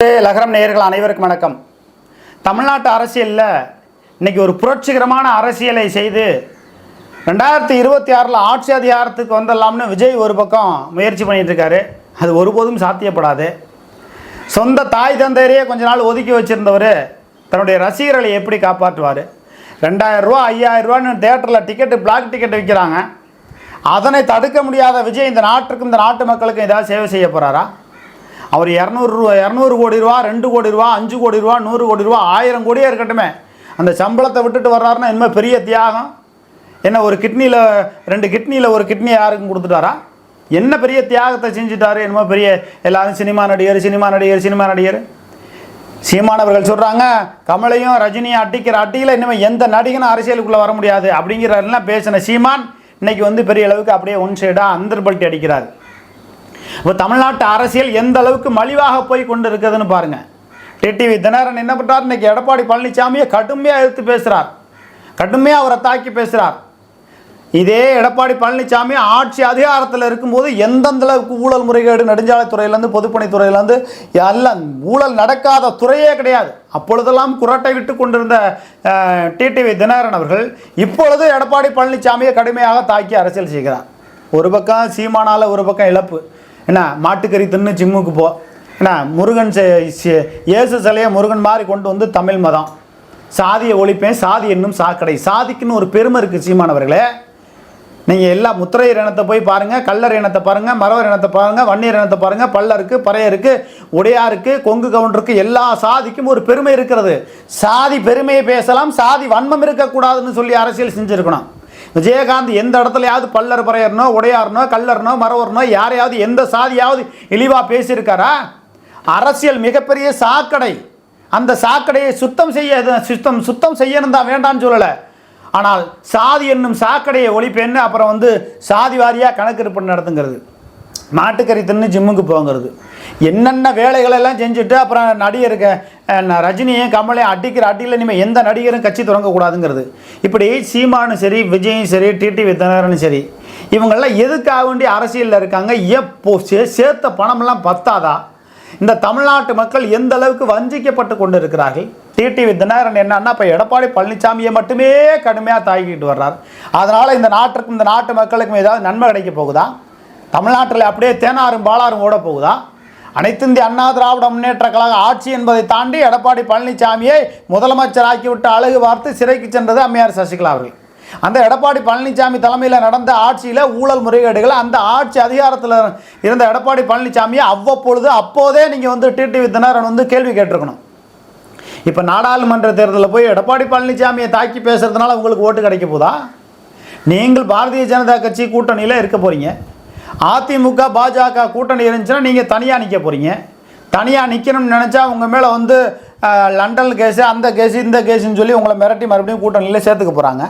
லகரம் நேயர்கள் அனைவருக்கும் வணக்கம். தமிழ்நாட்டு அரசியலில் இன்னைக்கு ஒரு புரட்சிகரமான அரசியலை செய்து ரெண்டாயிரத்தி இருபத்தி ஆறில் ஆட்சி அதிகாரத்துக்கு வந்துடலாம்னு விஜய் ஒரு பக்கம் முயற்சி பண்ணிகிட்ருக்காரு அது ஒருபோதும் சாத்தியப்படாது. சொந்த தாய் தந்தையரையே கொஞ்ச நாள் ஒதுக்கி வச்சுருந்தவர் தன்னுடைய ரசிகர்களை எப்படி காப்பாற்றுவார்? ரெண்டாயிரரூவா ஐயாயிரரூவான்னு தேட்டரில் டிக்கெட்டு பிளாக் டிக்கெட் விற்கிறாங்க அதனை தடுக்க முடியாத விஜய் இந்த நாட்டுக்கும் இந்த நாட்டு மக்களுக்கும் ஏதாவது சேவை செய்ய போகிறாரா அவர் இரநூறு ரூபா இரநூறு கோடி ரூபா ரெண்டு கோடி ரூபா அஞ்சு கோடி ரூபா நூறு கோடி ரூபா ஆயிரம் கோடியே இருக்கட்டுமே. அந்த சம்பளத்தை விட்டுட்டு வர்றாருன்னா என்ன பெரிய தியாகம். என்ன ஒரு கிட்னியில் ரெண்டு கிட்னியில் ஒரு கிட்னி யாருக்கும் கொடுத்துட்டாரா? என்ன பெரிய தியாகத்தை செஞ்சுட்டாரு? என்னமோ பெரிய எல்லாரும் சினிமா நடிகர் சினிமா நடிகர் சினிமா நடிகர். சீமானவர்கள் சொல்கிறாங்க கமலையும் ரஜினியும் அட்டிக்கிற அட்டியில் இனிமேல் எந்த நடிகனும் அரசியலுக்குள்ளே வர முடியாது. அப்படிங்கிறாருலாம் பேசின சீமான் இன்னைக்கு வந்து பெரிய அளவுக்கு அப்படியே ஒன் சைடாக அந்தர்பல்ட்டி அடிக்கிறார். இப்போ தமிழ்நாட்டு அரசியல் எந்த அளவுக்கு மலிவாக போய் கொண்டு இருக்குதுன்னு பாருங்க. டிடிவி தினகரன் என்ன பண்ணுறார் இன்றைக்கி எடப்பாடி பழனிசாமியை கடுமையாக எதிர்த்து பேசுகிறார் கடுமையாக அவரை தாக்கி பேசுகிறார் இதே எடப்பாடி பழனிசாமி ஆட்சி அதிகாரத்தில் இருக்கும்போது எந்தெந்த அளவுக்கு ஊழல் முறைகேடு நெடுஞ்சாலைத்துறையிலேருந்து பொதுப்பணித்துறையிலேருந்து எல்லாம் ஊழல் நடக்காத துறையே கிடையாது. அப்பொழுதெல்லாம் குரட்டை விட்டு கொண்டிருந்த டிடிவி தினகரன் அவர்கள் இப்பொழுது எடப்பாடி பழனிசாமியை கடுமையாக தாக்கி அரசியல் செய்கிறார். ஒரு பக்கம் சீமானால ஒரு பக்கம் இழப்பு. என்ன மாட்டுக்கறி தின்னு ஜிம்முக்கு போ. என்ன முருகன் செ- இயேசு சிலையை முருகன் மாதிரி கொண்டு வந்து தமிழ் மதம். சாதியை ஒழிப்பேன் சாதி என்னும் சாக்கடை. சாதிக்குன்னு ஒரு பெருமை இருக்குது சீமானவர்களே. நீங்கள் எல்லா முத்திரையர் இனத்தை போய் பாருங்கள் கல்லர் இனத்தை பாருங்கள் மரவர் இனத்தை பாருங்கள் வன்னியர் இனத்தை பாருங்கள் பல்லருக்கு பறையருக்கு உடையாருக்கு கொங்கு கவுண்டருக்கு எல்லா சாதிக்கும் ஒரு பெருமை இருக்கிறது. சாதி பெருமையை பேசலாம் சாதி வன்மம் இருக்கக்கூடாதுன்னு சொல்லி அரசியல் செஞ்சுருக்கணும். விஜயகாந்த் எந்த இடத்துலயாவது பல்லர் பறையர்னோ உடையார்னோ கல்லர்னோ மரவர்னோ யாரையாவது எந்த சாதியாவது இழிவாக பேசியிருக்காரா? அரசியல் மிகப்பெரிய சாக்கடை. அந்த சாக்கடையை சுத்தம் செய்ய சுத்தம் சுத்தம் செய்யணும் தான் வேண்டாம்னு சொல்லலை. ஆனால் சாதி என்னும் சாக்கடையை ஒழிப்பேன்னு அப்புறம் வந்து சாதி வாரியாக கணக்கெடுப்பு நடத்துங்கிறது. மாட்டுக்கறி தின்னு ஜிம்முக்கு போங்கிறது. என்னென்ன வேலைகளெல்லாம் செஞ்சுட்டு அப்புறம் நடிகருக்கு ரஜினியும் கமலையும் அடிக்கிற அடியில் இனிமேல் எந்த நடிகரும் கட்சி தொடங்கக்கூடாதுங்கிறது இப்படி சீமானும் சரி விஜயும் சரி டிடி வித்தனரும் சரி இவங்கெல்லாம் எதுக்காக வேண்டி அரசியலில் இருக்காங்க? எப்போ சே சேர்த்த பணமெல்லாம் பத்தாதா? இந்த தமிழ்நாட்டு மக்கள் எந்த அளவுக்கு வஞ்சிக்கப்பட்டு கொண்டு இருக்கிறார்கள் டிடிவி தினகரன் என்னன்னா இப்போ எடப்பாடி பழனிசாமியை மட்டுமே கடுமையாக தாக்கிட்டு வர்றார். அதனால் இந்த நாட்டுக்கும் இந்த நாட்டு மக்களுக்கும் ஏதாவது நன்மை கிடைக்க போகுதா? தமிழ்நாட்டில் அப்படியே தேனாரும் பாலாரும் ஓட போகுதா? அனைத்திந்திய அண்ணா திராவிட முன்னேற்ற கழக ஆட்சி என்பதை தாண்டி எடப்பாடி பழனிசாமியை முதலமைச்சர் ஆக்கிவிட்டு அழகு பார்த்து சிறைக்கு சென்றது அம்மையார் சசிகலா அவர்கள். அந்த எடப்பாடி பழனிசாமி தலைமையில் நடந்த ஆட்சியில் ஊழல் முறைகேடுகள் அந்த ஆட்சி அதிகாரத்தில் இருந்த எடப்பாடி பழனிசாமியை அவ்வப்பொழுது அப்போதே நீங்கள் வந்து டிடிவி தினரன் வந்து கேள்வி கேட்டிருக்கணும். இப்போ நாடாளுமன்ற தேர்தலில் போய் எடப்பாடி பழனிசாமியை தாக்கி பேசுறதுனால உங்களுக்கு ஓட்டு கிடைக்க போதா? நீங்கள் பாரதிய ஜனதா கட்சி கூட்டணியில் இருக்க போகிறீங்க அதிமுக பாஜக கூட்டணி இருந்துச்சுன்னா நீங்கள் தனியாக நிற்க போகிறீங்க தனியாக நிற்கணும்னு நினச்சா உங்கள் மேலே வந்து லண்டன் கேஸு அந்த கேஸு இந்த கேஸுன்னு சொல்லி உங்களை மிரட்டி மறுபடியும் கூட்டணியில் சேர்த்துக்க போகிறாங்க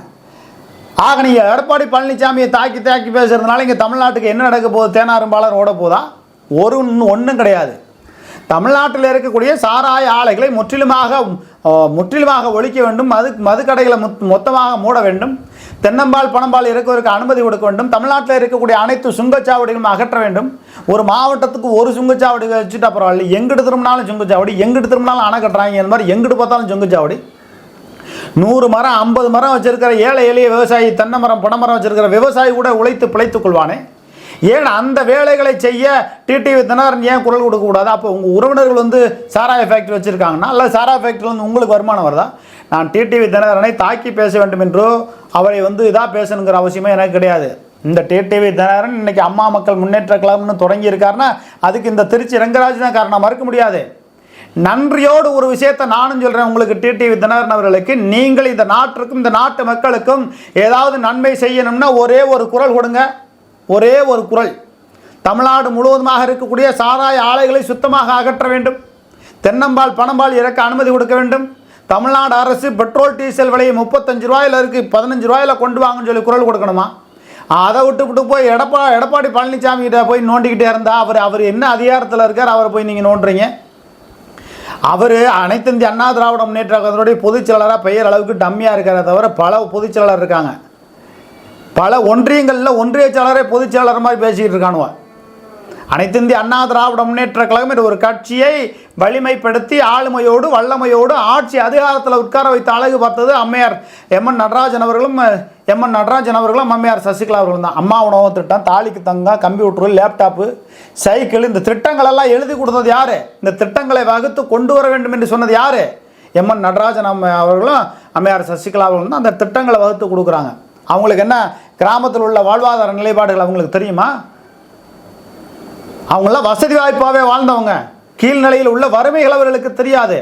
ஆக நீங்கள் எடப்பாடி பழனிசாமியை தாக்கி தாக்கி பேசுறதுனால இங்கே தமிழ்நாட்டுக்கு என்ன நடக்க போகுது? தேனாரும்பாளர் ஓட போதா? ஒரு ஒன்றும் கிடையாது. தமிழ்நாட்டில் இருக்கக்கூடிய சாராய ஆலைகளை முற்றிலுமாக முற்றிலுமாக ஒழிக்க வேண்டும். மது மதுக்கடைகளை மொத்தமாக மூட வேண்டும். தென்னம்பால் பணம்பால் இருக்கிறதுக்கு அனுமதி கொடுக்க வேண்டும். தமிழ்நாட்டில் இருக்கக்கூடிய அனைத்து சுங்கச்சாவடிகளும் அகற்ற வேண்டும். ஒரு மாவட்டத்துக்கு ஒரு சுங்கச்சாவடி வச்சுட்டு அப்புறம் இல்லை எங்கிட்டு திரும்பினாலும் சுங்கச்சாவடி எங்கிட்டு திரும்பினாலும் அணை கட்டுறாங்க. இந்த மாதிரி எங்கிட்டு பார்த்தாலும் சுங்கச்சாவடி. நூறு மரம் ஐம்பது மரம் வச்சிருக்கிற ஏழை எளிய விவசாயி தென்னை மரம் பணமரம் வச்சிருக்கிற விவசாயி கூட உழைத்து பிழைத்துக் கொள்வானே. ஏன் அந்த வேலைகளை செய்ய டிடிவி தினகரன் ஏன் குரல் கொடுக்கக்கூடாது அப்போ உங்கள் உறவினர்கள் வந்து சாராய ஃபேக்ட்ரி வச்சுருக்காங்கன்னா அல்லது சாராய ஃபேக்ட்ரி வந்து உங்களுக்கு வருமானம் வருதா? நான் டிடிவி தினகரனை தாக்கி பேச வேண்டும் என்றோ அவரை வந்து இதாக பேசணுங்கிற அவசியமே எனக்கு கிடையாது. இந்த டிடிவி தினகரன் இன்னைக்கு அம்மா மக்கள் முன்னேற்ற கழகம்னு தொடங்கி இருக்காருன்னா அதுக்கு இந்த திருச்சி ரங்கராஜ் தான் காரணம் மறுக்க முடியாது. நன்றியோடு ஒரு விஷயத்தை நானும் சொல்கிறேன் உங்களுக்கு டிடிவி தினகரன் அவர்களுக்கு. நீங்கள் இந்த நாட்டிற்கும் இந்த நாட்டு மக்களுக்கும் ஏதாவது நன்மை செய்யணும்னா ஒரே ஒரு குரல் கொடுங்க. ஒரே ஒரு குரல். தமிழ்நாடு முழுவதுமாக இருக்கக்கூடிய சாராய ஆலைகளை சுத்தமாக அகற்ற வேண்டும். தென்னம்பால் பணம்பால் இறக்க அனுமதி கொடுக்க வேண்டும். தமிழ்நாடு அரசு பெட்ரோல் டீசல் விலையை முப்பத்தஞ்சு ரூபாயில் இருக்குது பதினஞ்சு ரூபாயில் கொண்டு வாங்கன்னு சொல்லி குரல் கொடுக்கணுமா? அதை விட்டுவிட்டு போய் எடப்பா எடப்பாடி பழனிசாமி கிட்ட போய் நோண்டிக்கிட்டே இருந்தால் அவர் அவர் என்ன அதிகாரத்தில் இருக்கார் அவரை போய் நீங்கள் நோண்டுறீங்க? அவர் அனைத்து இந்திய அண்ணா திராவிட முன்னேற்ற கழகத்தினுடைய பொதுச் செயலாளராக பெயர் அளவுக்கு டம்மியாக இருக்கிறத தவிர பல பொதுச் செயலாளர் இருக்காங்க. பல ஒன்றியங்களில் ஒன்றிய செயலாளரே பொதுச் மாதிரி பேசிக்கிட்டு இருக்கானுவா. அனைத்து இந்திய அண்ணா திராவிட முன்னேற்ற கழகம் என்ற ஒரு கட்சியை வலிமைப்படுத்தி ஆளுமையோடு வல்லமையோடு ஆட்சி அதிகாரத்தில் உட்கார வைத்த அழகு பார்த்தது அம்மையார் எம். என். நடராஜன் அவர்களும் எம். என். நடராஜன் அவர்களும் அம்மையார் சசிகலா அவர்களும் தான். அம்மா உணவு திட்டம் தாலிக்கு தங்கம் கம்ப்யூட்டரு லேப்டாப்பு சைக்கிள் இந்த திட்டங்களெல்லாம் எழுதி கொடுத்தது யார்? இந்த திட்டங்களை வகுத்து கொண்டு வர வேண்டும் என்று சொன்னது யார்? எம். என். நடராஜன் அம்மா அவர்களும் அம்மையார் சசிகலா அவர்களும் தான் அந்த திட்டங்களை வகுத்து கொடுக்குறாங்க. அவங்களுக்கு என்ன? கிராமத்தில் உள்ள வாழ்வாதார நிலைப்பாடுகள் அவங்களுக்கு தெரியுமா? அவங்களாம் வசதி வாய்ப்பாகவே வாழ்ந்தவங்க. கீழ்நிலையில் உள்ள வறுமைகள் அவர்களுக்கு தெரியாது.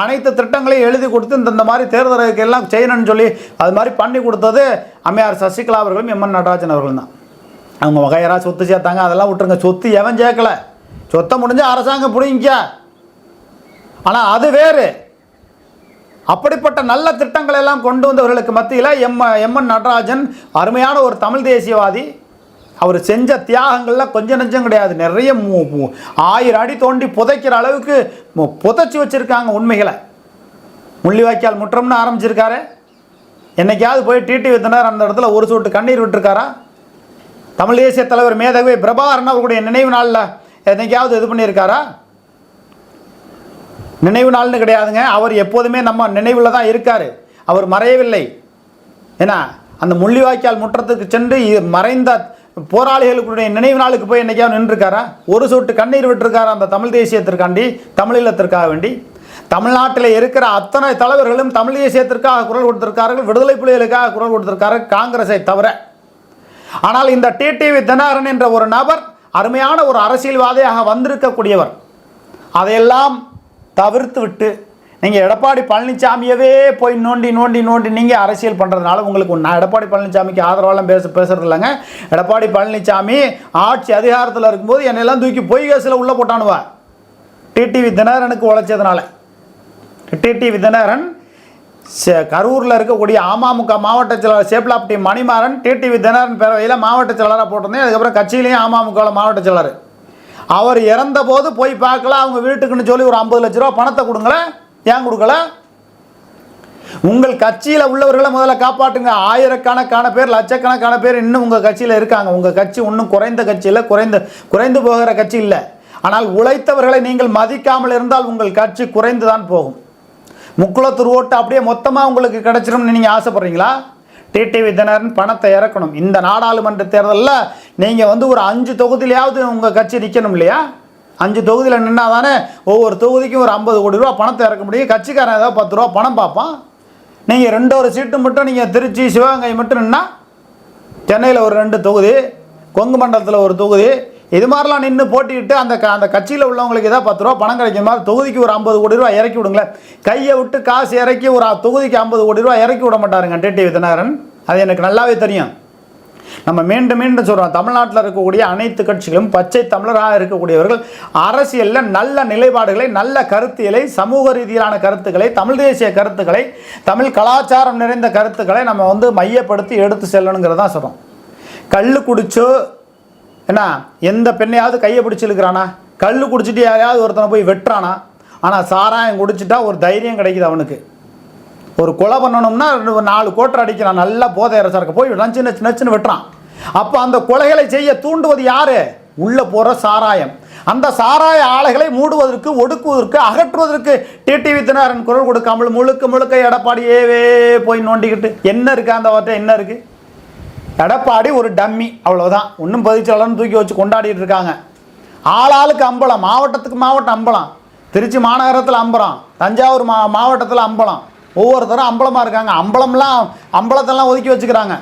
அனைத்து திட்டங்களையும் எழுதி கொடுத்து இந்த இந்த மாதிரி தேர்தலுக்கு எல்லாம் செய்யணும்னு சொல்லி அது மாதிரி பண்ணி கொடுத்தது அம்மையார் சசிகலா அவர்களும் எம்என் நடராஜன் அவர்களும் தான். அவங்க வகையரா சொத்து சேர்த்தாங்க அதெல்லாம் விட்டுருங்க. சொத்து எவன் சேர்க்கல? சொத்தை முடிஞ்சால் அரசாங்கம் பிடிங்க ஆனால் அது வேறு. அப்படிப்பட்ட நல்ல திட்டங்களை எல்லாம் கொண்டு வந்தவர்களுக்கு மத்தியில் எம் எம்என் நடராஜன் அருமையான ஒரு தமிழ் தேசியவாதி. அவர் செஞ்ச தியாகங்கள்லாம் கொஞ்சம் நெஞ்சம் கிடையாது. நிறைய மு- ஆயிரம் அடி தோண்டி புதைக்கிற அளவுக்கு புதைச்சி வச்சுருக்காங்க உண்மைகளை. முள்ளிவாய்க்கால் முற்றம்னு ஆரம்பிச்சிருக்காரு. என்னைக்காவது போய் டிடி வித்தனர் அந்த இடத்துல ஒரு சொட்டு கண்ணீர் விட்டுருக்காரா? தமிழ் தேசிய தலைவர் மேதகவி பிரபாகரன் அவர்களுடைய நினைவு நாளில் என்னைக்காவது இது பண்ணியிருக்காரா? நினைவு நாள்னு கிடையாதுங்க. அவர் எப்போதுமே நம்ம நினைவில் தான் இருக்கார். அவர் மறையவில்லை. ஏன்னா அந்த முள்ளிவாய்க்கால் முற்றத்துக்கு சென்று மறைந்த போராளிகளுடைய நினைவு நாளுக்கு போய் என்றைக்கா நின்றுருக்காரா? ஒரு சொட்டு கண்ணீர் விட்டுருக்காரா அந்த தமிழ் தேசியத்திற்காண்டி? தமிழீழத்திற்காக வேண்டி. தமிழ்நாட்டில் இருக்கிற அத்தனை தலைவர்களும் தமிழ் தேசியத்திற்காக குரல் கொடுத்திருக்கார்கள். விடுதலை புலிகளுக்காக குரல் கொடுத்திருக்கார்கள். காங்கிரஸை தவிர. ஆனால் இந்த டிடிவி தினகரன் என்ற ஒரு நபர் அருமையான ஒரு அரசியல்வாதியாக வந்திருக்கக்கூடியவர். அதையெல்லாம் தவிர்த்து விட்டு நீங்கள் எடப்பாடி பழனிசாமியவே போய் நோண்டி நோண்டி நோண்டி நீங்கள் அரசியல் பண்ணுறதுனால உங்களுக்கு நான் எடப்பாடி பழனிசாமிக்கு ஆதரவாலாம் பேச பேசுறது இல்லைங்க எடப்பாடி பழனிசாமி ஆட்சி அதிகாரத்தில் இருக்கும்போது என்னெல்லாம் தூக்கி பொய் கேஸில் உள்ளே போட்டானுவா? டிடிவி தினகரனுக்கு உழைச்சதுனால. டிடிவி தினகரன் சே- கரூரில் இருக்கக்கூடிய அமமுக மாவட்ட செயலாளர் சேப்லாப்டி மணிமாறன் டிடிவி தினகரன் பேரவையில் மாவட்ட செயலராக போட்டிருந்தேன். அதுக்கப்புறம் கட்சியிலையும் அமமுகவில் மாவட்ட செயலாளர். அவர் இறந்தபோது போய் பார்க்கல அவங்க வீட்டுக்குன்னு சொல்லி ஒரு ஐம்பது லட்ச ரூபா பணத்தை கொடுங்களேன் ஏன் கொடுக்கல? உங்கள் கட்சியில் உள்ளவர்களை முதல்ல காப்பாட்டுங்க ஆயிரக்கணக்கான பேர் லட்சக்கணக்கான பேர் இன்னும் உங்கள் கட்சியில் இருக்காங்க. உங்கள் கட்சி இன்னும் குறைந்த கட்சி இல்லை குறைந்த குறைந்து போகிற கட்சி இல்லை. ஆனால் உழைத்தவர்களை நீங்கள் மதிக்காமல் இருந்தால் உங்கள் கட்சி குறைந்து தான் போகும். முக்குளத்தூர் ஓட்டு அப்படியே மொத்தமாக உங்களுக்கு கிடைச்சிரும்னு நீங்கள் ஆசைப்படுறீங்களா? டிடிவி தினகரன் பணத்தை இறக்கணும். இந்த நாடாளுமன்ற தேர்தலில் நீங்கள் வந்து ஒரு அஞ்சு தொகுதியிலையாவது உங்கள் கட்சி நிற்கணும் இல்லையா? அஞ்சு தொகுதியில் நின்னா தானே ஒவ்வொரு தொகுதிக்கும் ஒரு ஐம்பது கோடி ரூபா பணத்தை இறக்க முடியும். கட்சிக்காரன் ஏதாவது பத்து ரூபா பணம் பார்ப்பான். நீங்கள் ரெண்டு ஒரு சீட்டு மட்டும் நீங்கள் திருச்சி சிவகங்கை மட்டும் நின்னா சென்னையில் ஒரு ரெண்டு தொகுதி கொங்கு மண்டலத்தில் ஒரு தொகுதி இது மாதிரிலாம் நின்று போட்டிட்டு அந்த க அந்த கட்சியில் உள்ளவங்களுக்கு ஏதாவது பத்து ரூபா பணம் கிடைக்கிற மாதிரி தொகுதிக்கு ஒரு ஐம்பது கோடி ரூபா இறக்கி விடுங்களேன். கையை விட்டு காசு இறக்கி ஒரு தொகுதிக்கு ஐம்பது கோடி ரூபா இறக்கி விட மாட்டாருங்க டிடி தினகரன். அது எனக்கு நல்லாவே தெரியும். நம்ம மீண்டும் மீண்டும் சொல்கிறோம் தமிழ்நாட்டில் இருக்கக்கூடிய அனைத்து கட்சிகளும் பச்சை தமிழராக இருக்கக்கூடியவர்கள் அரசியலில் நல்ல நிலைப்பாடுகளை நல்ல கருத்தியலை சமூக ரீதியிலான கருத்துக்களை தமிழ் தேசிய கருத்துக்களை தமிழ் கலாச்சாரம் நிறைந்த கருத்துக்களை நம்ம வந்து மையப்படுத்தி எடுத்து செல்லணுங்கிறதான் சொல்கிறோம் கல் குடிச்சோ என்ன எந்த பெண்ணையாவது கையை பிடிச்சி இழுக்கிறானா? கல் குடிச்சிட்டு யாரையாவது ஒருத்தனை போய் வெட்டுறானா? ஆனால் சாராயம் குடிச்சிட்டா ஒரு தைரியம் கிடைக்குது அவனுக்கு. ஒரு கொலை பண்ணணும்னா ரெண்டு ஒரு நாலு கோட்டர் அடிக்கிறான். நல்லா போதை சரக்கு போய் நச்சு நச்சு நச்சுன்னு வெட்டுறான். அப்போ அந்த கொலைகளை செய்ய தூண்டுவது யாரு? உள்ளே போகிற சாராயம். அந்த சாராய ஆலைகளை மூடுவதற்கு ஒடுக்குவதற்கு அகற்றுவதற்கு டிடிவி தினகரன் குரல் கொடுக்காமல் முழுக்க முழுக்க எடப்பாடியேவே போய் நோண்டிக்கிட்டு என்ன இருக்குது அந்த வார்த்தை? என்ன இருக்குது எடப்பாடி ஒரு டம்மி அவ்வளோதான் ஒன்றும் பதிச்சாலன்னு தூக்கி வச்சு கொண்டாடிட்டு இருக்காங்க. ஆளாளுக்கு அம்பலம் மாவட்டத்துக்கு மாவட்டம் அம்பலம். திருச்சி மாநகரத்தில் அம்பலம் தஞ்சாவூர் மா மாவட்டத்தில் அம்பலம். ஒவ்வொருத்தரும் அம்பலமாக இருக்காங்க. அம்பலம்லாம் அம்பலத்தெல்லாம் ஒதுக்கி வச்சுக்கிறாங்க.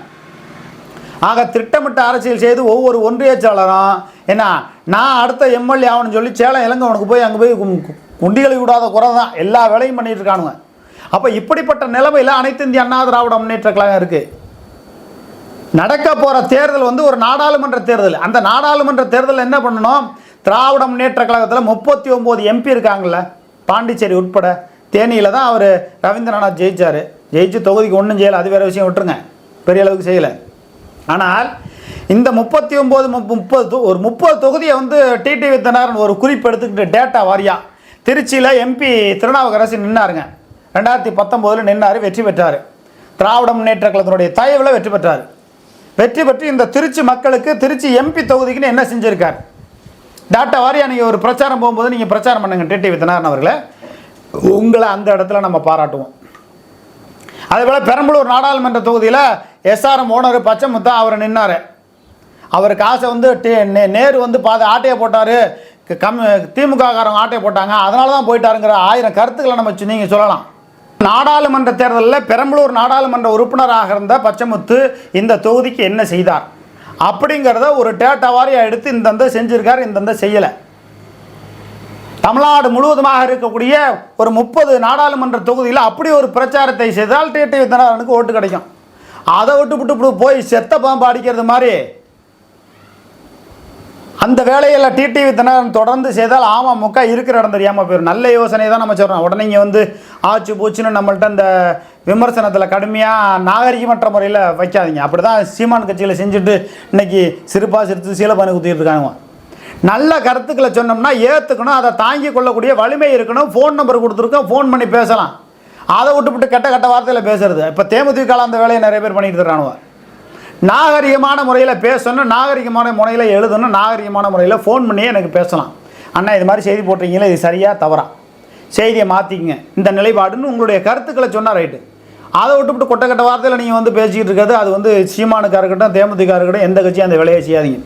ஆக திட்டமிட்ட அரசியல் செய்து ஒவ்வொரு ஒன்றியச்சாளரும் என்ன நான் அடுத்த எம்எல்ஏ ஆகணும்னு சொல்லி சேலம் இளங்கவனுக்கு போய் அங்கே போய் கு- குண்டிகளை விடாத குறை தான் எல்லா வேலையும் பண்ணிகிட்டு இருக்கானுங்க. அப்போ இப்படிப்பட்ட நிலைமையில் அனைத்து இந்திய அண்ணா திராவிட முன்னேற்ற கழகம் இருக்குது நடக்க போகிற தேர்தல் வந்து ஒரு நாடாளுமன்ற தேர்தல். அந்த நாடாளுமன்ற தேர்தலில் என்ன பண்ணணும்? திராவிட முன்னேற்ற கழகத்தில் முப்பத்தி ஒம்பது எம்பி இருக்காங்கள பாண்டிச்சேரி உட்பட. தேனியில் தான் அவர் ரவீந்திரநாத் ஜெயிச்சார். ஜெயிச்சு தொகுதிக்கு ஒன்றும் செய்யலை அது வேறு விஷயம் விட்டுருங்க. பெரிய அளவுக்கு செய்யலை. ஆனால் இந்த முப்பத்தி ஒம்பது முப்பது ஒரு முப்பது தொகுதியை வந்து டிடிவி தினகரன் ஒரு குறிப்பு எடுத்துக்கிட்டு டேட்டா வாரியா. திருச்சியில் எம்பி திருநாவுக்கரசு நின்னாருங்க. ரெண்டாயிரத்தி பத்தொம்போதில் நின்னார் வெற்றி பெற்றார். திராவிட முன்னேற்ற கழகத்தினுடைய தயவில் வெற்றி பெற்றார். வெற்றி பெற்று இந்த திருச்சி மக்களுக்கு திருச்சி எம்பி தொகுதிக்குன்னு என்ன செஞ்சுருக்கார்? டாட்டா வாரியா நீங்கள் ஒரு பிரச்சாரம் போகும்போது நீங்கள் பிரச்சாரம் பண்ணுங்க டிடிவி தினகரன் அவர்களை. உங்களை அந்த இடத்துல நம்ம பாராட்டுவோம். அதேபோல் பெரம்பலூர் நாடாளுமன்ற தொகுதியில் எஸ்ஆர்எம் ஓனர் பச்சைமுத்தா அவர் நின்னார். அவர் காசை வந்து டே- நே- நேரு வந்து பாத ஆட்டையை போட்டார். கம் திமுக காரங்க ஆட்டையை போட்டாங்க. அதனால தான் போயிட்டாருங்கிற ஆயிரம் கருத்துக்களை நம்ம நீங்கள் சொல்லலாம். நாடாளுமன்ற தேர்தலில் பெரம்பலூர் நாடாளுமன்ற உறுப்பினராக இருந்த பச்சைமுத்து இந்த தொகுதிக்கு என்ன செய்தார்? அப்படிங்கிறத ஒரு டேட்டா வாரியாக எடுத்து இந்தந்த செஞ்சுருக்கார் இந்தந்த செய்யலை. தமிழ்நாடு முழுவதுமாக இருக்கக்கூடிய ஒரு முப்பது நாடாளுமன்ற தொகுதியில் அப்படி ஒரு பிரச்சாரத்தை செய்தால் டிடிவி தினகரனுக்கு ஓட்டு கிடைக்கும். அதை விட்டு விட்டு போய் செத்த பாம்பு அடிக்கிறது மாதிரி அந்த வேலையில் டிடிவி தினகரன் தொடர்ந்து செய்தால் அமமுக இருக்கிற இடம் தெரியாமல் போயிடும் நல்ல யோசனை தான் நம்ம சொல்கிறோம் உடனே இங்கே வந்து ஆச்சு பூச்சுன்னு நம்மள்ட்ட இந்த விமர்சனத்தில் கடுமையாக நாகரிகமற்ற முறையில் வைக்காதீங்க. அப்படி தான் சீமான் கட்சியில் செஞ்சுட்டு இன்னைக்கு சிறுபா சிரித்து சீலப்பானு குத்திட்டு இருக்காங்க நல்ல கருத்துக்களை சொன்னோம்னா ஏற்றுக்கணும் அதை தாங்கி கொள்ளக்கூடிய வலிமை இருக்கணும். ஃபோன் நம்பர் கொடுத்துருக்கோம். ஃபோன் பண்ணி பேசலாம். அதை விட்டுவிட்டு கெட்ட கெட்ட வார்த்தையில் பேசுறது. இப்போ தேமுதிக அந்த வேலையை நிறைய பேர் பண்ணிட்டு இருக்கானுவ நாகரிகமான முறையில் பேசணும் நாகரிகமான முறையில் எழுதணும் நாகரிகமான முறையில் ஃபோன் பண்ணியே எனக்கு பேசலாம். அண்ணா இது மாதிரி செய்தி போட்டிருக்கீங்களா? இது சரியாக தவறா? செய்தியை மாற்றிக்கங்க இந்த நிலைப்பாடுன்னு உங்களுடைய கருத்துக்களை சொன்னால் ரைட்டு அதை விட்டுவிட்டு கொட்ட கட்ட வார்த்தையில் நீங்கள் வந்து பேசிக்கிட்டு இருக்கிறது அது வந்து சீமானுக்காக இருக்கட்டும் தேமுதிக இருக்கட்டும் எந்த கட்சியும் அந்த வேலையை செய்யாதீங்க.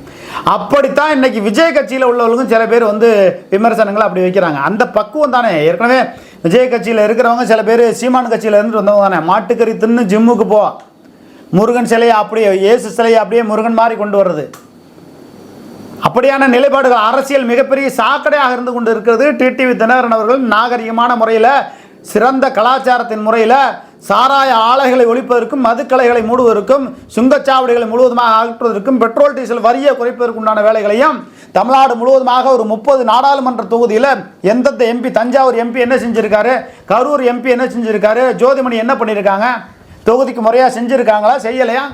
அப்படித்தான் இன்றைக்கி விஜய் கட்சியில் உள்ளவங்களுக்கும் சில பேர் வந்து விமர்சனங்களை அப்படி வைக்கிறாங்க. அந்த பக்குவம் தானே. ஏற்கனவே விஜய் கட்சியில் இருக்கிறவங்க சில பேர் சீமானு கட்சியில் இருந்து வந்தவங்க தானே. மாட்டுக்கறி தின்னு ஜிம்முக்கு போ. முருகன் சிலையை அப்படியே இயேசு சிலையை அப்படியே முருகன் மாதிரி கொண்டு வர்றது. அப்படியான நிலைப்பாடுகள் அரசியல் மிகப்பெரிய சாக்கடையாக இருந்து கொண்டு இருக்கிறது. டிடிவி தினகரன் அவர்கள் நாகரிகமான முறையில் சிறந்த கலாச்சாரத்தின் முறையில் சாராய ஆலைகளை ஒழிப்பதற்கும் மதுக்கலைகளை மூடுவதற்கும் சுங்கச்சாவடிகளை முழுவதுமாக அகற்றுவதற்கும் பெட்ரோல் டீசல் வரியை குறைப்பதற்கு உண்டான வேலைகளையும் தமிழ்நாடு முழுவதுமாக ஒரு முப்பது நாடாளுமன்ற தொகுதியில் எந்தெந்த எம்பி தஞ்சாவூர் எம்பி என்ன செஞ்சுருக்காரு கரூர் எம்பி என்ன செஞ்சுருக்காரு ஜோதிமணி என்ன பண்ணியிருக்காங்க தொகுதிக்கு முறையாக செஞ்சுருக்காங்களா? செய்யலையா?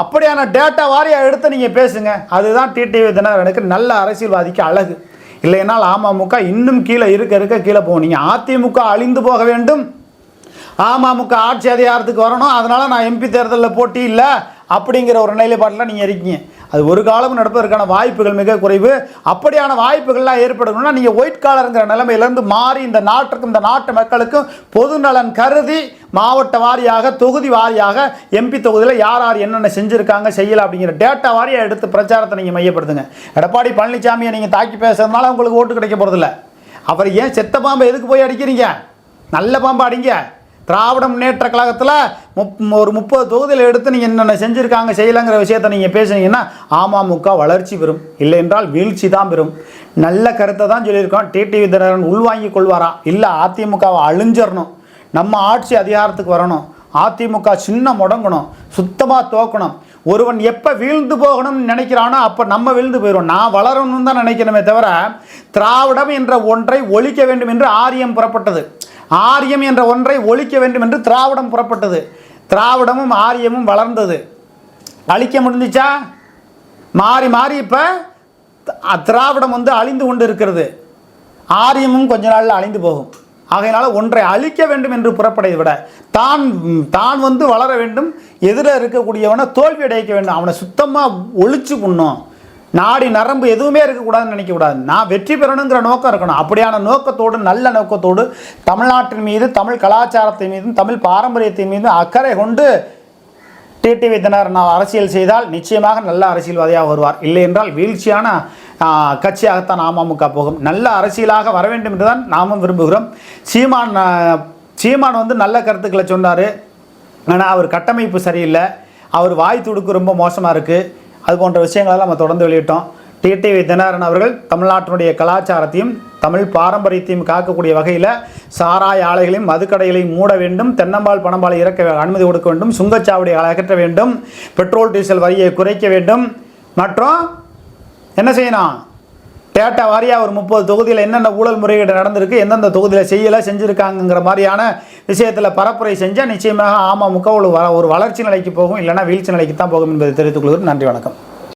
அப்படியான டேட்டா வாரியாக எடுத்து நீங்கள் பேசுங்க. அதுதான் டிடிவி தினகரனுக்கு நல்ல அரசியல்வாதிக்கு அழகு. இல்லைனால் அமமுக இன்னும் கீழே இருக்க இருக்க கீழே போகும். நீங்கள் அதிமுக அழிந்து போக வேண்டும். அமமுக ஆட்சி அதிகாரத்துக்கு வரணும். அதனால் நான் எம்பி தேர்தலில் போட்டி இல்லை. அப்படிங்கிற ஒரு நிலைப்பாட்டில் நீங்கள் இருக்கீங்க. அது ஒரு காலமும் நடப்பதற்கான வாய்ப்புகள் மிக குறைவு. அப்படியான வாய்ப்புகள்லாம் ஏற்படணும்னா நீங்கள் ஒயிட் காலருங்கிற நிலைமையிலேருந்து மாறி இந்த நாட்டுக்கும் இந்த நாட்டு மக்களுக்கும் பொது நலன் கருதி மாவட்ட வாரியாக தொகுதி வாரியாக எம்பி தொகுதியில் யார் யார் என்னென்ன செஞ்சுருக்காங்க செய்யலை அப்படிங்கிற டேட்டா வாரியாக எடுத்து பிரச்சாரத்தை நீங்கள் மையப்படுத்துங்க. எடப்பாடி பழனிசாமியை நீங்கள் தாக்கி பேசுறதுனால உங்களுக்கு ஓட்டு கிடைக்க போகிறதில்ல அவர் ஏன் செத்த பாம்பை எதுக்கு போய் அடிக்கிறீங்க? நல்ல பாம்பை அடிங்க. திராவிட முன்னேற்ற கழகத்தில் முப் ஒரு முப்பது தொகுதியில் எடுத்து நீங்கள் என்னென்ன செஞ்சுருக்காங்க செய்யலைங்கிற விஷயத்தை நீங்கள் பேசுனீங்கன்னா அமமுக வளர்ச்சி பெறும். இல்லை என்றால் வீழ்ச்சி தான் பெறும். நல்ல கருத்தை தான் சொல்லியிருக்கோம். டிடிவி தினகரன் உள்வாங்கி கொள்வாரா? இல்லை அதிமுகவை அழிஞ்சிடணும் நம்ம ஆட்சி அதிகாரத்துக்கு வரணும். அதிமுக சின்ன முடங்கணும். சுத்தமாக தோக்கணும். ஒருவன் எப்போ வீழ்ந்து போகணும்னு நினைக்கிறானோ அப்போ நம்ம வீழ்ந்து போயிடும் நான் வளரணும்னு தான் நினைக்கணுமே தவிர திராவிடம் என்ற ஒன்றை ஒழிக்க வேண்டும் என்று ஆரியம் புறப்பட்டது. ஆரியம் என்ற ஒன்றை ஒழிக்க வேண்டும் என்று திராவிடம் புறப்பட்டது. திராவிடமும் ஆரியமும் வளர்ந்தது. அழிக்க முடிஞ்சிச்சா? மாறி மாறி இப்போ திராவிடம் வந்து அழிந்து கொண்டு இருக்கிறது ஆரியமும் கொஞ்ச நாளில் அழிந்து போகும். ஆகையினால ஒன்றை அழிக்க வேண்டும் என்று புறப்படையை விட தான் தான் வந்து வளர வேண்டும் எதிர இருக்கக்கூடியவனை தோல்வி அடைக்க வேண்டும். அவனை சுத்தமாக ஒழிச்சு பண்ணும். நாடி நரம்பு எதுவுமே இருக்கக்கூடாதுன்னு நினைக்கக்கூடாது. நான் வெற்றி பெறணுங்கிற நோக்கம் இருக்கணும். அப்படியான நோக்கத்தோடு நல்ல நோக்கத்தோடு தமிழ்நாட்டின் மீது தமிழ் கலாச்சாரத்தின் மீதும் தமிழ் பாரம்பரியத்தின் மீதும் அக்கறை கொண்டு டிடிவி தினர் நான் அரசியல் செய்தால் நிச்சயமாக நல்ல அரசியல்வாதியாக வருவார். இல்லை என்றால் வீழ்ச்சியான கட்சியாகத்தான் அமமுக போகும். நல்ல அரசியலாக வர வேண்டும் என்று தான் நாமும் விரும்புகிறோம். சீமான் சீமான் வந்து நல்ல கருத்துக்களை சொன்னார். ஆனால் அவர் கட்டமைப்பு சரியில்லை. அவர் வாய் துடுக்கு ரொம்ப மோசமாக இருக்குது அது போன்ற விஷயங்களெல்லாம் நம்ம தொடர்ந்து வெளியிட்டோம். டிடிவி தினகரன் அவர்கள் தமிழ்நாட்டினுடைய கலாச்சாரத்தையும் தமிழ் பாரம்பரியத்தையும் காக்கக்கூடிய வகையில் சாராய ஆலைகளையும் மதுக்கடைகளையும் மூட வேண்டும் தென்னம்பால் பணம்பாலை இறக்க அனுமதி கொடுக்க வேண்டும் சுங்கச்சாவடியை அகற்ற வேண்டும் பெட்ரோல் டீசல் வரியை குறைக்க வேண்டும். மற்றும் என்ன செய்யணும்? டேட்டா வாரியாக ஒரு முப்பது தொகுதியில் என்னென்ன ஊழல் முறைகேடு நடந்திருக்கு எந்தெந்த தொகுதியில் செய்யலை செஞ்சுருக்காங்கிற மாதிரியான விஷயத்தில் பரப்புரை செஞ்சால் நிச்சயமாக அமமுக ஒரு வ- ஒரு வளர்ச்சி நிலைக்கு போகும் இல்லைன்னா வீழ்ச்சி நிலைக்கு தான் போகும் என்பதை தெரிவித்துக் கொள்கிறேன். நன்றி வணக்கம்.